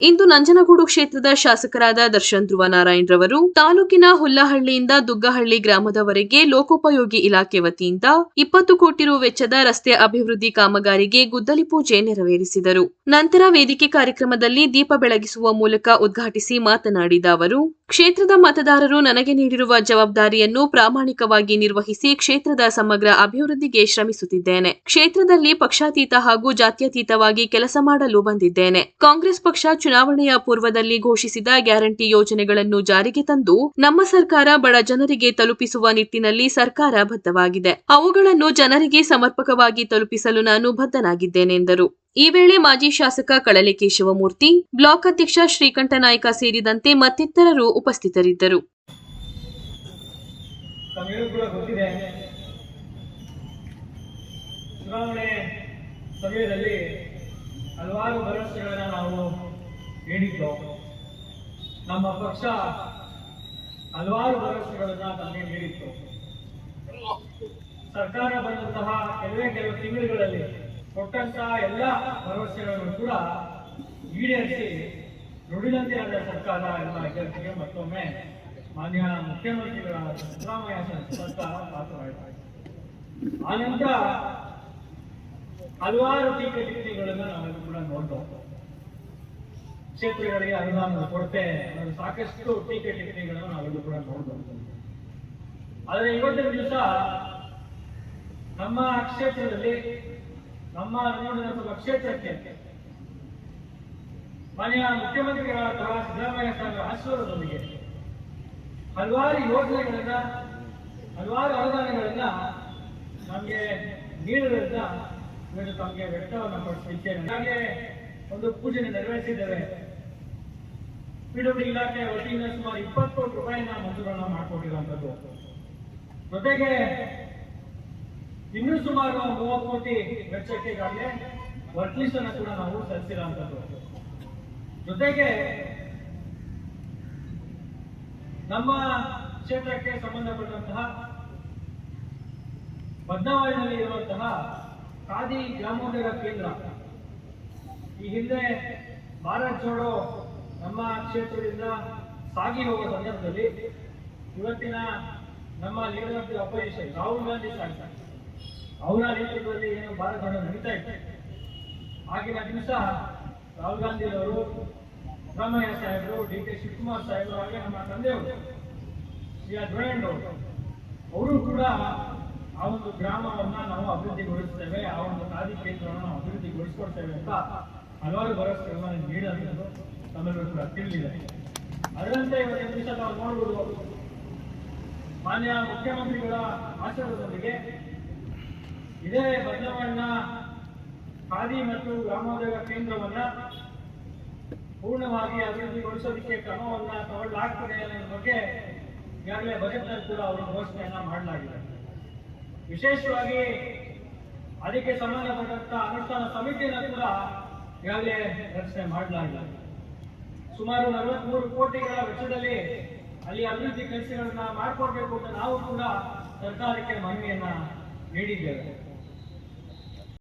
ಇಂದು ನಂಜನಗೂಡು ಕ್ಷೇತ್ರದ ಶಾಸಕರಾದ ದರ್ಶನ್ ಧ್ರುವ ನಾರಾಯಣ್ ರವರು ತಾಲೂಕಿನ ಹುಲ್ಲಹಳ್ಳಿಯಿಂದ ದುಗ್ಗಹಳ್ಳಿ ಗ್ರಾಮದವರೆಗೆ ಲೋಕೋಪಯೋಗಿ ಇಲಾಖೆ ವತಿಯಿಂದ ಇಪ್ಪತ್ತು ಕೋಟಿ ರು ವೆಚ್ಚದ ರಸ್ತೆ ಅಭಿವೃದ್ಧಿ ಕಾಮಗಾರಿಗೆ ಗುದ್ದಲಿ ಪೂಜೆ ನೆರವೇರಿಸಿದರು. ನಂತರ ವೇದಿಕೆ ಕಾರ್ಯಕ್ರಮದಲ್ಲಿ ದೀಪ ಬೆಳಗಿಸುವ ಮೂಲಕ ಉದ್ಘಾಟಿಸಿ ಮಾತನಾಡಿದ ಅವರು ಕ್ಷೇತ್ರದ ಮತದಾರರು ನನಗೆ ನೀಡಿರುವ ಜವಾಬ್ದಾರಿಯನ್ನು ಪ್ರಾಮಾಣಿಕವಾಗಿ ನಿರ್ವಹಿಸಿ ಕ್ಷೇತ್ರದ ಸಮಗ್ರ ಅಭಿವೃದ್ಧಿಗೆ ಶ್ರಮಿಸುತ್ತಿದ್ದೇನೆ. ಕ್ಷೇತ್ರದಲ್ಲಿ ಪಕ್ಷಾತೀತ ಹಾಗೂ ಜಾತ್ಯತೀತವಾಗಿ ಕೆಲಸ ಮಾಡಲು ಬಂದಿದ್ದೇನೆ. ಕಾಂಗ್ರೆಸ್ ಪಕ್ಷ ಚುನಾವಣೆಯ ಪೂರ್ವದಲ್ಲಿ ಘೋಷಿಸಿದ ಗ್ಯಾರಂಟಿ ಯೋಜನೆಗಳನ್ನು ಜಾರಿಗೆ ತಂದು ನಮ್ಮ ಸರ್ಕಾರ ಬಡ ಜನರಿಗೆ ತಲುಪಿಸುವ ನಿಟ್ಟಿನಲ್ಲಿ ಸರ್ಕಾರ ಬದ್ಧವಾಗಿದೆ. ಅವುಗಳನ್ನು ಜನರಿಗೆ ಸಮರ್ಪಕವಾಗಿ ತಲುಪಿಸಲು ನಾನು ಬದ್ಧನಾಗಿದ್ದೇನೆ ಎಂದರು. ಈ ವೇಳೆ ಮಾಜಿ ಶಾಸಕ ಕಳಲೆ ಶಿವಮೂರ್ತಿ ಬ್ಲಾಕ್ ಅಧ್ಯಕ್ಷ ಶ್ರೀಕಂಠ ನಾಯ್ಕ ಸೇರಿದಂತೆ ಮತ್ತಿತರರು ಉಪಸ್ಥಿತರಿದ್ದರು. ಚುನಾವಣೆ ಸಮಯದಲ್ಲಿ ಹಲವಾರು ಭರವಸೆಗಳನ್ನು ನಾವು ನೀಡಿದ್ದು, ನಮ್ಮ ಪಕ್ಷ ಹಲವಾರು ಭರವಸೆಗಳನ್ನು ತಮಗೆ ನೀಡಿತ್ತು. ಸರ್ಕಾರ ಬಂದಂತಹ ಕೆಲವೇ ಕೆಲವು ತಿಂಗಳುಗಳಲ್ಲಿ ಕೊಟ್ಟಂತಹ ಎಲ್ಲ ಭರವಸೆಗಳನ್ನು ಕೂಡ ಈಡೇರಿಸಿ ನುಡಿದಂತೆ ಆದ ಸರ್ಕಾರ ಎಲ್ಲ ಅಭ್ಯರ್ಥಿಗೆ ಮತ್ತೊಮ್ಮೆ ಮಾನ್ಯ ಮುಖ್ಯಮಂತ್ರಿಗಳ ಸಿದ್ದರಾಮಯ್ಯ ಸರ್ಕಾರ ಪಾತ್ರವಾಯಿತು. ಆನಂತರ ಹಲವಾರು ಟೀಕೆ ಟಿಪ್ಪಣಿಗಳನ್ನು ನಾವೆಲ್ಲರೂ ಕೂಡ ನೋಡ್ಬೋದು ಕ್ಷೇತ್ರಗಳಿಗೆ ಅನುದಾನ ಕೊರತೆ ಸಾಕಷ್ಟು ಟೀಕೆ ಟಿಪ್ಪಣಿಗಳನ್ನು ನಾವೆಲ್ಲರೂ ಕೂಡ ನೋಡ್ಬೋದು ಆದರೆ ಇವತ್ತಿನ ದಿವಸ ನಮ್ಮ ಕ್ಷೇತ್ರದಲ್ಲಿ ನಮ್ಮ ನೋಡಿದ ಕ್ಷೇತ್ರಕ್ಕೆ ಮಾನ್ಯ ಮುಖ್ಯಮಂತ್ರಿಗಳಾದಂತಹ ಸಿದ್ದರಾಮಯ್ಯ ಸಾಹೇಬರ ಆಶೀರ್ವಾದದೊಂದಿಗೆ ಹಲವಾರು ಯೋಜನೆಗಳನ್ನ, ಹಲವಾರು ಅನುದಾನಗಳನ್ನ ನಮಗೆ ನೀಡುವುದರಿಂದ ಇವತ್ತು ತಮಗೆ ವ್ಯಕ್ತವನ್ನು ಪಡಿಸಲಿಕ್ಕೆ ಹಾಗೆ ಒಂದು ಪೂಜೆ ನೆರವೇರಿಸಿದ್ದೇವೆ. ಪಿಡಬ್ಲ್ಯೂ ಇಲಾಖೆ ವತಿಯಿಂದ ಸುಮಾರು ಇಪ್ಪತ್ತು ಕೋಟಿ ರೂಪಾಯಿನ ಮಂಜೂರನ್ನ ಮಾಡಿಕೊಟ್ಟಿರುವಂತದ್ದು ಜೊತೆಗೆ ಇನ್ನೂ ಸುಮಾರು ಮೂವತ್ತು ಕೋಟಿ ವೆಚ್ಚಕ್ಕೆ ಈಗಾಗಲೇ ವರ್ಕ್ ಕೂಡ ನಾವು ಸಲ್ಲಿಸಿರುವಂತದ್ದು ಜೊತೆಗೆ ನಮ್ಮ ಕ್ಷೇತ್ರಕ್ಕೆ ಸಂಬಂಧಪಟ್ಟಂತಹ ಬದ್ನಾವಳಿನಲ್ಲಿ ಇರುವಂತಹ ಖಾದಿ ಗ್ರಾಮೋದ್ಯೋಗ ಕೇಂದ್ರ. ಈ ಹಿಂದೆ ಭಾರತ್ ಜೋಡೋ ನಮ್ಮ ಕ್ಷೇತ್ರದಿಂದ ಸಾಗಿ ಹೋಗುವ ಸಂದರ್ಭದಲ್ಲಿ ಇವತ್ತಿನ ನಮ್ಮ leader of the opposition Rahul Gandhi Saheb ಅವರ ನೇತೃತ್ವದಲ್ಲಿ ಏನು ಭಾರತ ಜೋಡೋ ನಡೀತಾ ಇತ್ತು ಆಗಿನ ದಿವಸ ರಾಹುಲ್ ಗಾಂಧಿಯವರು ಸಿದ್ದರಾಮಯ್ಯ ಸಾಹೇಬರು, ಡಿ ಕೆ ಶಿವಕುಮಾರ್ ಸಾಹೇಬರು ಹಾಗೆ ನಮ್ಮ ತಂದೆಯವರು, ಶ್ರೀ ಆರ್ ಅವರು ಅವರು ಕೂಡ ಆ ಒಂದು ಗ್ರಾಮವನ್ನು ನಾವು ಅಭಿವೃದ್ಧಿಗೊಳಿಸ್ತೇವೆ, ಆ ಒಂದು ಖಾದಿ ಕೇಂದ್ರವನ್ನು ನಾವು ಅಭಿವೃದ್ಧಿಗೊಳಿಸ್ಕೊಡ್ತೇವೆ ಅಂತ ಹಲವಾರು ಭರವಸೆಗಳನ್ನು ನೀಡೋದು ತಮ್ಮೆಲ್ಲರೂ ಕೂಡ ತಿಳಿದಿದೆ. ಅದರಂತೆ ಇವತ್ತಿನ ದಿವಸ ನಾವು ನೋಡ್ಬೋದು ಮಾನ್ಯ ಮುಖ್ಯಮಂತ್ರಿಗಳ ಆಶೀರ್ವಾದದೊಂದಿಗೆ ಇದೇ ಬಸವಣ್ಣ ಖಾದಿ ಮತ್ತು ಗ್ರಾಮೋದ್ಯೋಗ ಕೇಂದ್ರವನ್ನ ಪೂರ್ಣವಾಗಿ ಅಭಿವೃದ್ಧಿಗೊಳಿಸೋದಕ್ಕೆ ಕ್ರಮವನ್ನ ತಗೊಳ್ಳಲಾಗ್ತದೆ ಅನ್ನೋದ್ರ ಬಗ್ಗೆ ಈಗಾಗಲೇ ಬಜೆಟ್ನಲ್ಲಿ ಕೂಡ ಅವರು ಘೋಷಣೆಯನ್ನ ಮಾಡಲಾಗಿದೆ. ವಿಶೇಷವಾಗಿ ಅದಕ್ಕೆ ಸಂಬಂಧಪಟ್ಟಂತ ಅನುಷ್ಠಾನ ಸಮಿತಿಯನ್ನು ಕೂಡ ಈಗಾಗಲೇ ರಚನೆ ಮಾಡಲಾಗಿದೆ. ಸುಮಾರು ನಲವತ್ಮೂರು ಕೋಟಿಗಳ ವೆಚ್ಚದಲ್ಲಿ ಅಲ್ಲಿ ಅಭಿವೃದ್ಧಿ ಕೆಲಸಗಳನ್ನ ಮಾಡಿಕೊಡ್ಬೇಕು ಅಂತ ನಾವು ಕೂಡ ಸರ್ಕಾರಕ್ಕೆ ಮನವಿಯನ್ನ ನೀಡಿದ್ದೇವೆ.